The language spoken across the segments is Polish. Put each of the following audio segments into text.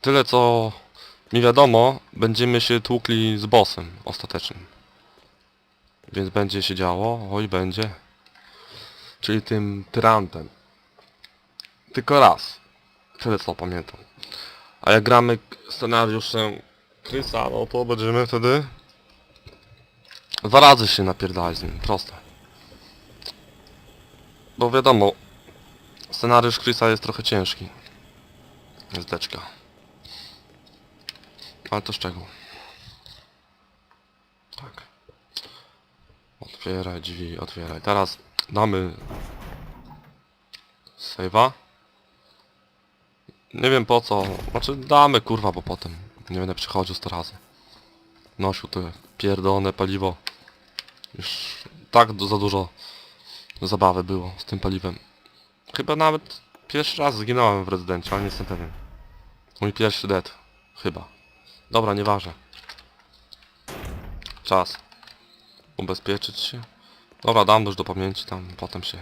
tyle co mi wiadomo, będziemy się tłukli z bossem ostatecznym. Więc będzie się działo, oj będzie. Czyli tym tyrantem. Tylko raz. Tyle co pamiętam. A jak gramy scenariuszem Chrisa, no to będziemy wtedy dwa razy się napierdalać z nim. Proste. Bo wiadomo, scenariusz Chrisa jest trochę ciężki. Zdeczka. Ale to z czego? Tak. Otwieraj drzwi, otwieraj. Teraz damy save'a. Nie wiem po co. Znaczy damy kurwa, bo potem nie będę przychodził 100 razy. Nosił to pierdolone paliwo. Już tak za dużo zabawy było z tym paliwem. Chyba nawet pierwszy raz zginąłem w rezydencie, ale nie jestem pewien. Mój pierwszy dead. Chyba. Dobra, nieważne. Czas. Ubezpieczyć się. Dobra, dam już do pamięci, tam potem się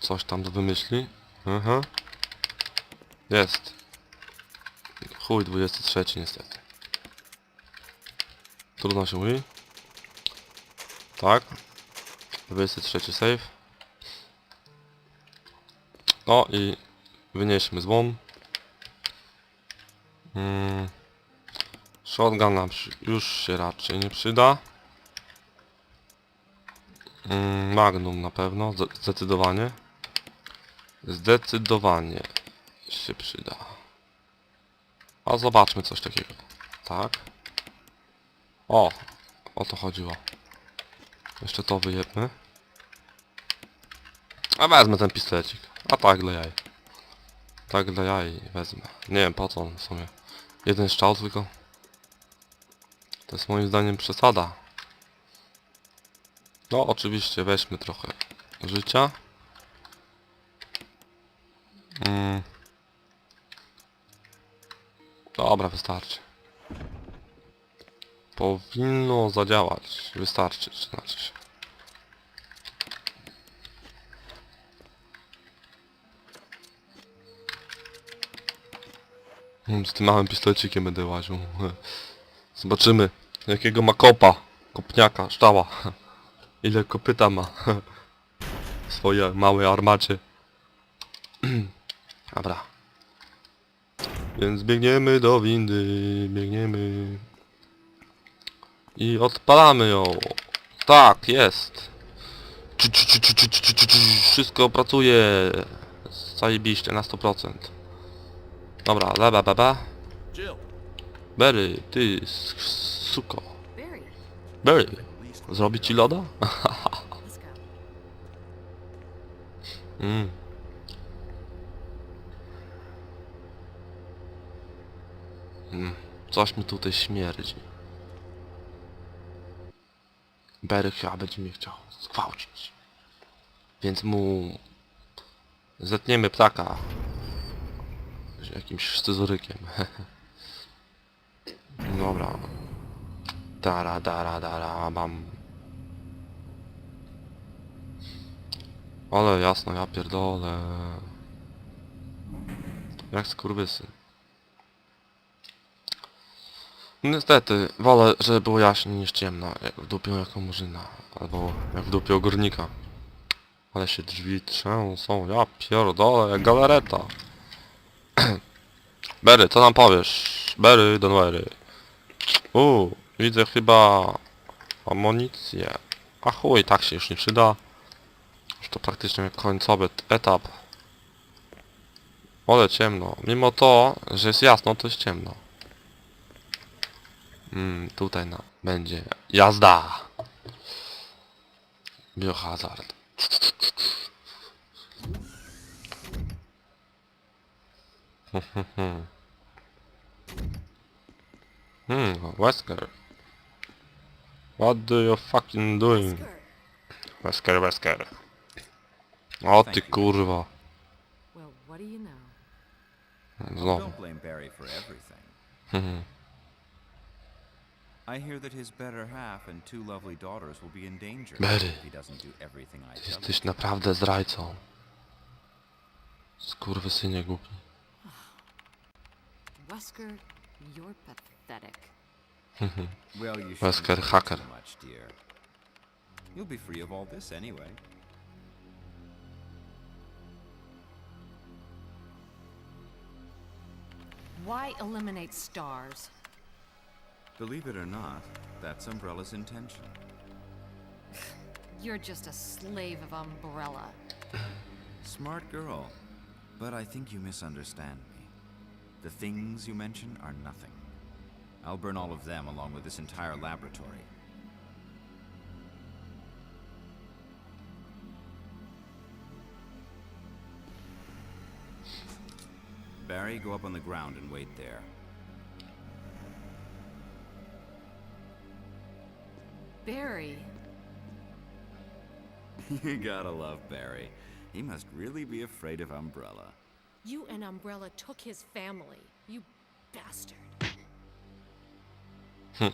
coś tam wymyśli. Aha. Jest. Chuj, 23 niestety. Trudno się mówi. Tak. 23 save. No i wynieśmy złom. Mm. Shotgun nam już się raczej nie przyda. Mm, Magnum na pewno, zde- zdecydowanie. Zdecydowanie się przyda. A zobaczmy coś takiego. Tak. O, o to chodziło. Jeszcze to wyjebmy. A wezmę ten pistolecik. A tak dla jaj. Tak dla jaj wezmę. Nie wiem po co on w sumie. Jeden strzał tylko. To jest moim zdaniem przesada. No oczywiście weźmy trochę życia. Mm. Dobra, wystarczy. Powinno zadziałać. Wystarczyć, znaczy się. Mm, Z tym małym pistolecikiem będę łaził. Zobaczymy, jakiego ma kopa. Kopniaka, ształa. Ile kopyta ma. W swojej małej armacie. Dobra. Więc biegniemy do windy, biegniemy. I odpalamy ją. Tak, jest. Wszystko pracuje. Zajebiście na 100%. Dobra, ba ba ba ba. Berry, ty suko. Barry, zrobi ci loda? Mm. Mm. Coś mi tutaj śmierdzi. Berry chyba będzie mnie chciał zgwałcić. Więc mu... Zetniemy ptaka. Jakimś scyzorykiem. Dobra. Dara, dara, dara, bam. Ale jasno, ja pierdolę. Jak skurwysy. Niestety, wolę, żeby było jaśniej niż ciemno, jak w dupie jako murzyna, albo jak w dupie ogórnika. Ale się drzwi trzęsą, ja pierdolę, jak galareta. Berry, co nam powiesz? Berry, don't worry. Uuu, widzę chyba amunicję. A chuj, tak się już nie przyda. Już to praktycznie końcowy etap. Ale ciemno. Mimo to, że jest jasno, to jest ciemno. Mm, tutaj na będzie jazda. Biohazard. Hmm, Wesker. What do you fucking doing? Wesker, Wesker. O ty kurwa. Well, what do you know? Znowu. don't blame Barry for everything. Mhm. I hear that his better half and two lovely daughters will be in danger Barry. if he doesn't do everything I tell him. Jesteś naprawdę zdrajcą. Skurwysynie głupi. Wesker, you're pathetic. Well, you Wesker shouldn't worry hacker. too much, dear. You'll be free of all this anyway. Why eliminate stars? Believe it or not, that's Umbrella's intention. You're just a slave of Umbrella. Smart girl. But I think you misunderstand me. The things you mention are nothing. I'll burn all of them along with this entire laboratory. Barry, go up on the ground and wait there. Barry, you gotta love Barry. He must really be afraid of Umbrella. you and Umbrella took his family. You bastard. Hmm.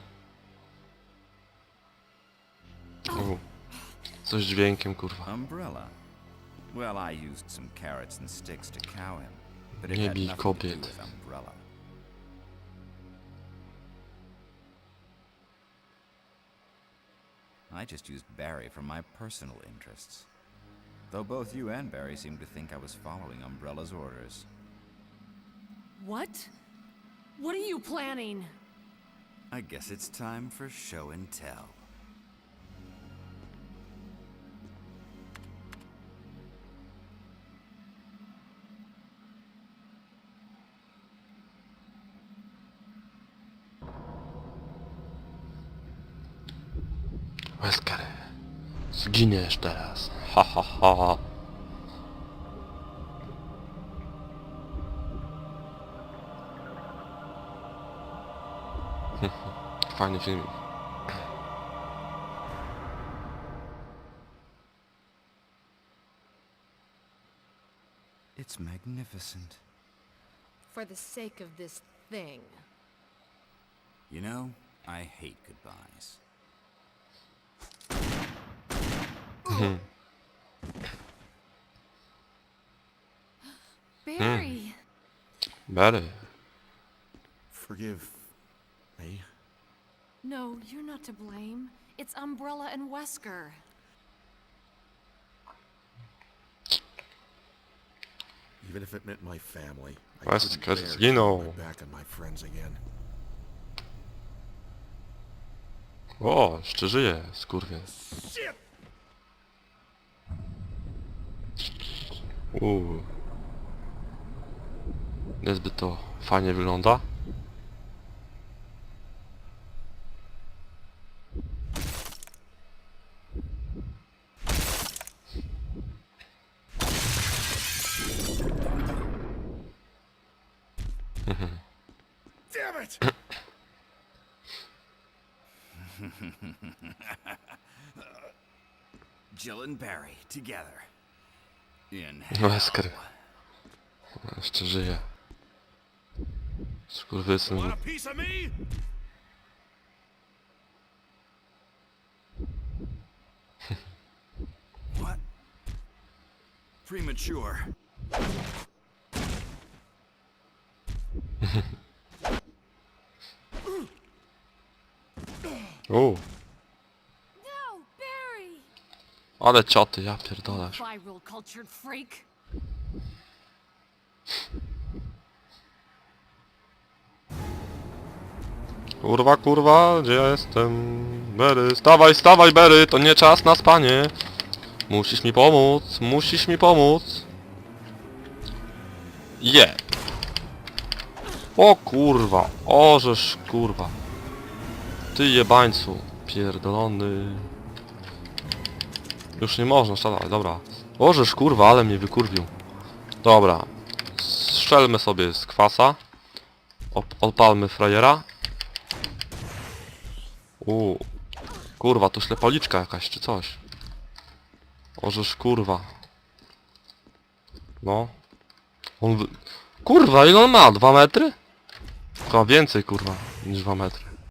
U. Coś z dźwiękiem, kurwa. Umbrella. Well, I used some carrots and sticks to cow him, but it Nie had bij nothing to do kobiet. with Umbrella. I just used Barry for my personal interests. Though both you and Barry seem to think I was following Umbrella's orders. What? What are you planning? I guess it's time for show and tell. Wesker. Zginiesz teraz. Ha ha ha. Fajny film. It's magnificent. For the sake of this thing. You know, I hate goodbyes. Barry! Barry. Forgive me. No, you're not to blame. It's Umbrella and Wesker. Even if it meant my family. I Wesker couldn't bear to zginął. turn my back on my friends again. O, jeszcze żyje, skurwie. Uuu. Niezbyt to fajnie wygląda. Damn it! Jill and Barry together. In Wesker. Jeszcze żyje. Skurwysyn. Want a piece of me? What? Premature. Uuu. No, Barry! Ale cioty, ja pierdolę. Viral cultured freak! Kurwa, kurwa, gdzie ja jestem? Berry, stawaj, stawaj, Berry, to nie czas na spanie. Musisz mi pomóc, musisz mi pomóc. Je. O kurwa, ożeż kurwa. Ty jebańcu, pierdolony. Już nie można strzelać, dobra. Ożeż kurwa, ale mnie wykurwił. Dobra. Strzelmy sobie z kwasa. Op odpalmy frajera. Uuu. Kurwa, tu ślepoliczka jakaś, czy coś. Ożeż kurwa. No. On. Kurwa, ile on ma? Dwa metry? Chyba więcej, kurwa, niż dwa metry.